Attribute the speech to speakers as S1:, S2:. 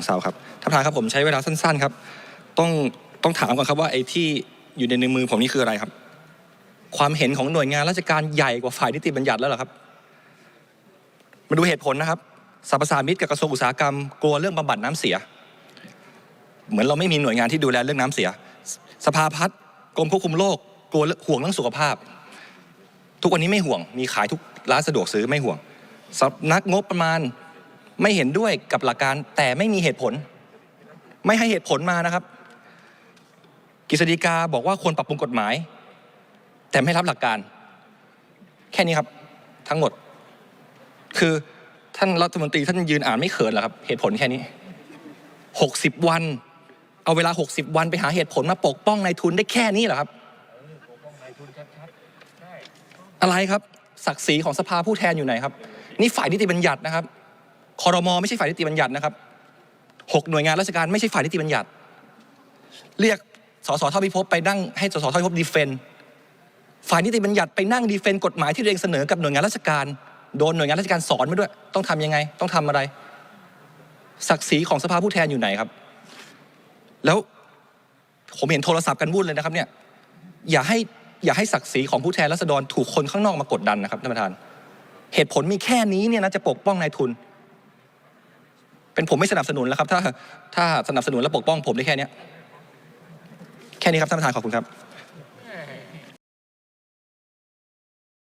S1: งเสาครับท่านประธานครับผมใช้เวลาสั้น ๆ ครับ ต้องต้องถามก่อนครับว่าไอ้ที่อยู่ในมือผมนี่คืออะไรครับ ความเห็นของหน่วยงานราชการใหญ่กว่าฝ่ายนิติบัญญัติแล้วเหรอครับ มาดูเหตุผลนะครับสรรพสามิตกับกระทรวงอุตสาหกรรมกลัวเรื่องบำบัดน้ำเสีย เหมือนเราไม่มีหน่วยงานที่ดูแลเรื่องน้ำเสีย สภาพัฒน์กรมควบคุมโรคกลัวห่วงเรื่องสุขภาพ ทุกวันนี้ไม่ห่วง มีขายทุกร้านสะดวกซื้อไม่ห่วงสำนักงบประมาณ ไม่เห็นด้วยกับหลักการแต่ไม่มีเหตุผล ไม่ให้เหตุผลมานะครับ กฤษฎีกาบอกว่าควรปรับปรุงกฎหมาย แต่ไม่รับหลักการ แค่นี้ครับ ทั้งหมด คือท่านรัฐมนตรีท่านยืนอ่านไม่เขินเหรอครับ เหตุผลแค่นี้หกสิบวัน เอาเวลาหกสิบวันไปหาเหตุผลมาปกป้องนายทุนได้แค่นี้เหรอครับอะไรครับ ศักดิ์ศรีของสภาผู้แทนอยู่ไหนครับ นี่ฝ่ายนิติบัญญัตินะครับ คอรมอไม่ใช่ฝ่ายนิติบัญญัตินะครับหกหน่วยงานราชการไม่ใช่ฝ่ายนิติบัญญัติ เรียกสสเท่าพิภพไปนั่งให้สสเท่าพิภพดีเฟนฝ่ายนิติบัญญัติไปนั่งดีเฟนกฎหมายที่ตัวเองเสนอกับหน่วยงานราชการ โดนหน่วยงานราชการสอนมาด้วย ต้องทำยังไง ต้องทำอะไร ศักดิ์ศรีของสภาผู้แทนอยู่ไหนครับ แล้วผมเห็นโทรศัพท์กันวุ่นเลยนะครับ เนี่ย อย่าให้อย่าให้ศักดิ์ศรีของผู้แทนราษฎรถูกคนข้างนอกมากดดันนะครับท่านประธาน เหตุผลมีแค่นี้เนี่ยนะจะปกป้องนายทุน เป็นผมไม่สนับสนุนแล้วครับ ถ้าถ้าสนับสนุนและปกป้องผมได้แค่นี้แค่นี้ครับท่านประธานขอบคุณครับ